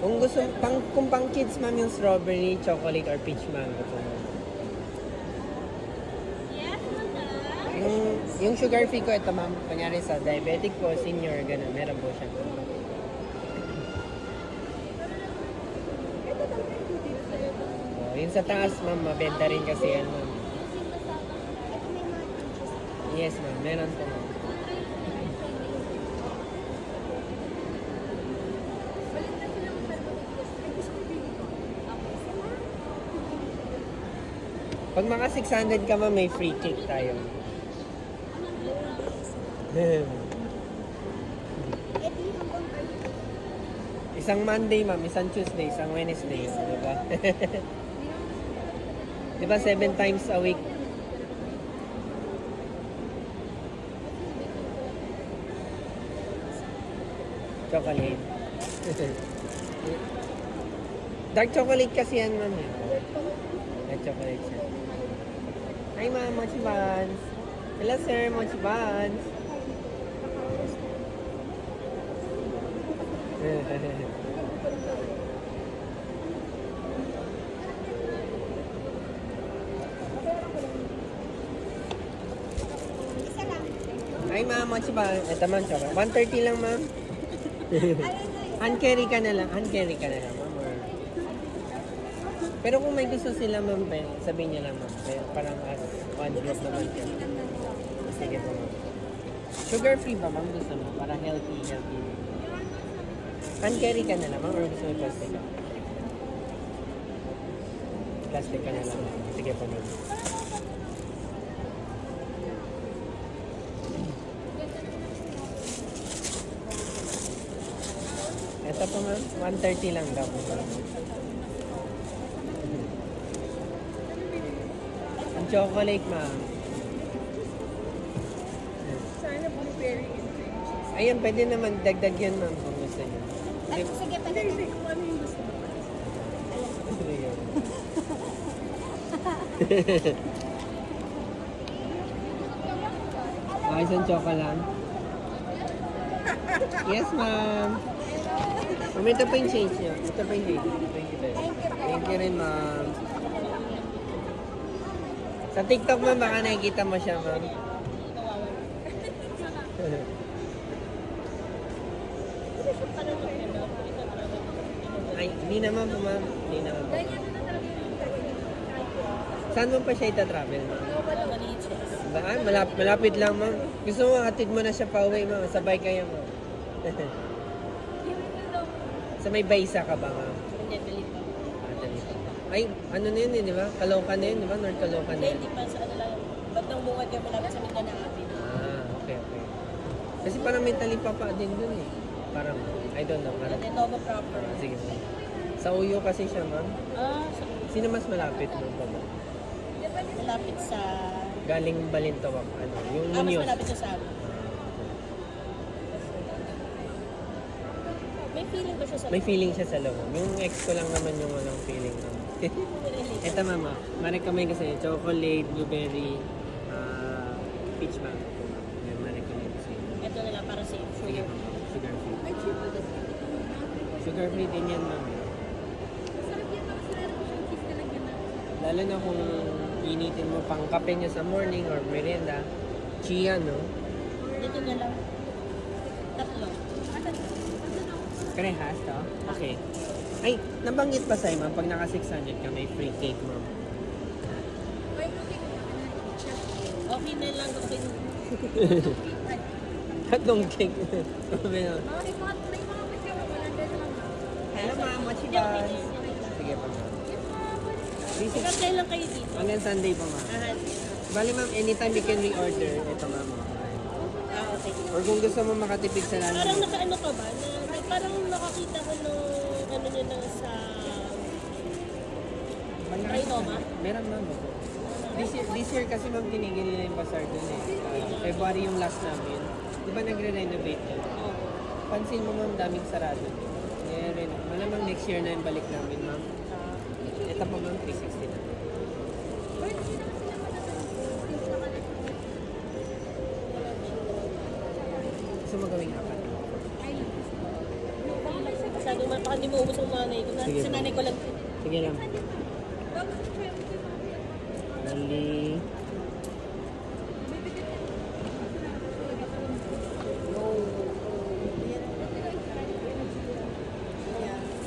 Kung gusto, pang, kung pang kids ma'am yung strawberry, chocolate, or peach mango po ma'am. Yung, yung sugar free ko, ito ma'am, kunyari sa diabetic po, senior, ganun, meron po siya. Oh, yung sa taas ma'am, mabenta rin kasi yan ma'am. Yes ma'am, meron po ma'am. Pag mga 600 ka ma'am, may free cake tayo. isang Monday ma'am, isang Tuesday, isang Wednesday. Di ba? di ba seven times a week? Chocolate. Dark chocolate kasi yan ma'am. eh. Dark chocolate siya. Hi ma'am, mochi buns. Hello sir, mochi buns. Hi ma'am, mochi buns. Ito ma'am, chocolate. 130 lang ma'am. hand carry ka na lang. Hand carry ka na lang ma'am. Pero kung may gusto sila ma'am, pe, sabihin niyo lang ma'am. Kaya Parang as one group naman kayo. Sige po ma'am. Sugar free ba ma'am gusto mo? Para healthy, healthy. Hand carry ka na lang ma'am or gusto mo plastic ka? Plastic ka na lang. Sige po ma'am. Ito po ma'am, 130 lang daw po. Chocolate ma'am. Sana blueberry and cream cheese. Ayun, pwede naman dagdag yan ma'am kung gusto niyo. Ay, sige, pwede. hindi. Kung ano yung gusto mo. Ah, isang choco lang. Yes, ma'am. Ito pa yung change niyo. Ito pa yung change. Thank you. Thank you rin, ma'am. Sa TikTok, ma'am, baka nakikita mo siya, ma'am. Ay, hindi naman po, ma'am. Hindi naman po. Saan mo pa siya ita-travel, ma'am? Ba, ah, malap- malapit lang, ma'am. Gusto mo, hatid mo na siya pa uwi, ma'am. Sabay kayo, ma'am. Sa may baysa ka ba, ma'am? Ah, pa. Ay, ano na yun, eh, di ba? Kaloka na yun, di ba? North Kaloka na yun. Hindi pa sa ano lang. Ba't nang bungad yung malapit sa Mindanao? Ah, okay, okay. Kasi parang may talipapa din dun eh. Parang, I don't know. Parang, At ito ba proper? ah, sige. Sa Uyo kasi siya, ma'am. Ah, sa, Sino mas malapit mo pa, ma'am? malapit sa... Galing Balintawak, ano? Yung Ah, mas Munoz. malapit sa Sabo. May feeling ba siya sa... May feeling siya sa loob. Yung ex ko lang naman yung walang feeling. ma'am. Ito mama, ma-recommend ko sa'yo, chocolate, blueberry, ah, peach mango. Yan, ma-recommend ko sa'yo. Ito na lang para safe. Ma'am, sugar free. Kasi. Sugar free din yan na. Lalo na kung initin mo pang kape niya sa morning or merienda, chia no? Dito na lang. Tatlo. Karehas to? Okay. Ay, nabanggit pa sa'yo ma'am, pag naka 600 ka, may free cake ma'am. Ay, okay. Na lang kasi Tatlong cake. Sabi na. Mga may mga may mga ko lang din lang. Hello ma'am, what you na guys? Sige pa. Hanggang Please, kailan lang kayo dito? hanggang Sunday pa ma'am. Ah, Bali ma'am, anytime you can reorder. Ito ma'am. ah, okay. Or kung gusto mo makatipid sa Parang lalo. nakaano ka ba? Na, parang nakakita ko nung ano nyo na sa... Trinoma? Meron ma'am. opo. This year, this year kasi ma'am tinigil nila yung bazaar dun eh. Ah, February yung last namin. Di ba nagre-renovate yun? Oh. Pansin mo ma'am, daming sarado. Ren- malamang next year na yung balik namin ma'am. Ito po ma'am, 360 na. Ay, hindi naman sila matatanong. Sila ka na. Gusto mo gawing apat? Ay, baka may sagot. Masyadong ma- baka hindi mo ubos ang nanay ko. Sige. Sa nanay ko lang. Sige lang. Dali.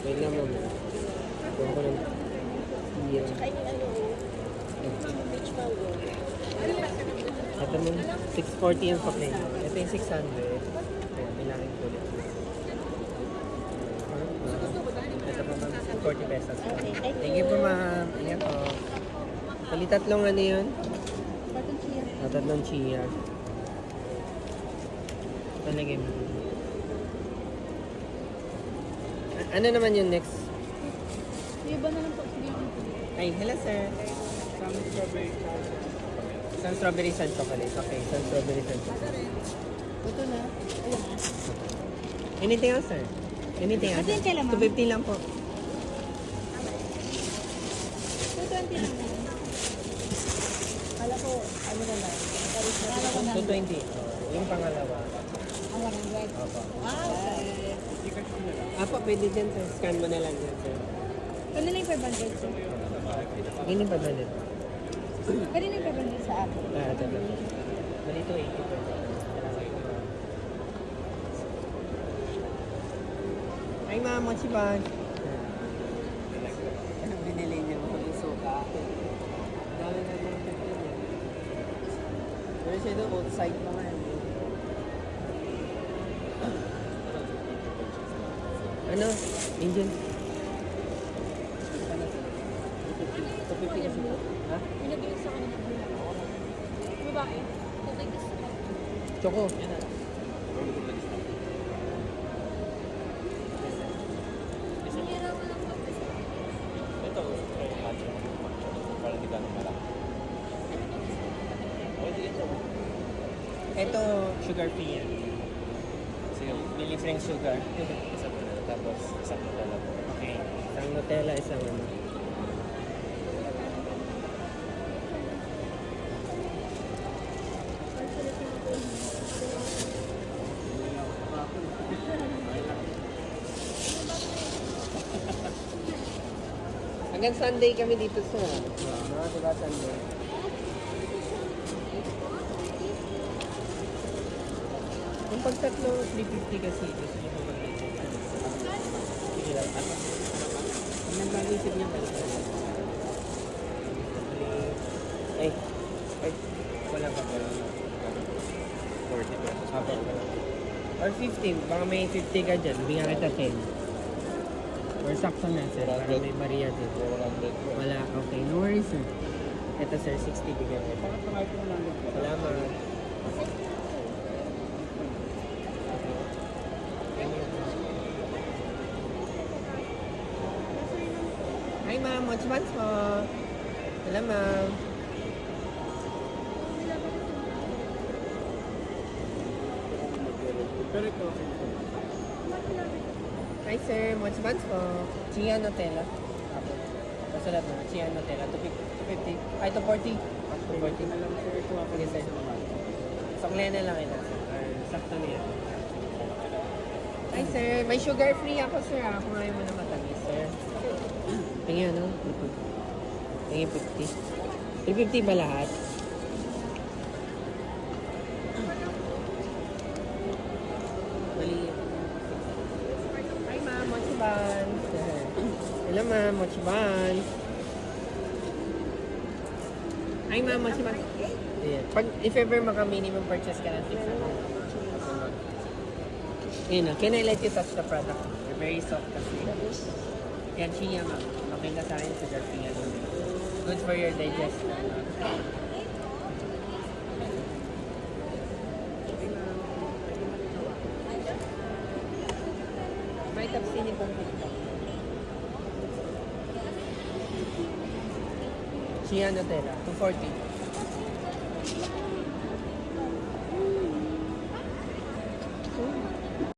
Wait lang mama. Kuha ko ng beer. Tsaka yung ano, beach mango. Ito mo, 640 yung kape. Ito yung 600. Ayan, bilangin ko ulit. Ito po ma'am, 40 pesos. po. Okay, thank Thank you po ma'am. Ingat po. Bali tatlong ano yun? Patong siya. Ah, tatlong chia. Talagay mo. Ano naman yung next? Yung iba na lang po. Sige. Ay, hello sir. Some strawberry sun chocolate. Okay, some strawberry sun chocolate. Ito na. Ayan. Anything else, sir? Anything else? Ano yung kailan, ma'am? 250 lang po. 220 lang na. Kala ko, ano na lang. Na. 220. Yung pangalawa. Ang 100. Opo. Wow. Apo, pwede sir. Scan mo na lang yan, sir. Ano na yung 500 sir? Hindi pa ba din? Pwede na yung 500 sa akin. Ah, ito na. Bali ito, 80 po. Ay, ma'am, mochi bag. Ano binili niyo? Yung suka. Dami na mga pipin niya. Pero siya outside pa nga. Ano? Indian? 250 kasi po. Ha? Pinabili sa kanila. Ano ba kayo? Tatay gusto ko. Choco. Ito, sugar free yan. Bili free sugar. Tapos, isang Nutella. Okay. Isang Nutella, isang ano. Hanggang Sunday kami dito sa mga diba Sunday. Kung pag tatlo, 350 kasi gusto nyo mag-dito. Sige lang. Ano? Ang nagmalisip niya. Ay. Ay. Wala pa po. 40 pesos. Apo. Or 15. Baka may 50 ka dyan. Bigyan kita 10. Or sakto na sir. Para may bariya din. 400 Wala. Okay. No worries sir. Ito sir, 60 bigyan kita. Salamat. Hi ma'am, what's buns po? Hello ma'am. Hi sir, what's buns po? Chia Nutella. Apo. Masulat mo, Chia Nutella. 250. Ay, 240. 240 na lang sir. Sige sir. Sakle na lang ito sakto niya. Hi sir, may sugar free ako sir ah. Kung ayaw mo na matamis sir. Tingin ano? Tingin 50. 350 ba lahat? Mali. Hi ma'am, mochi buns. Hello ma'am, mochi buns. Hi ma'am, mochi buns. Ayan. Pag, if ever maka-minimum purchase ka ng 600. Yun na, can I let you touch the product? They're very soft kasi. Yan, chia ma'am. Okay na sa akin, sugar free yan. Good for your digestion. May tapsini pong pizza. Chia Nutella, 240.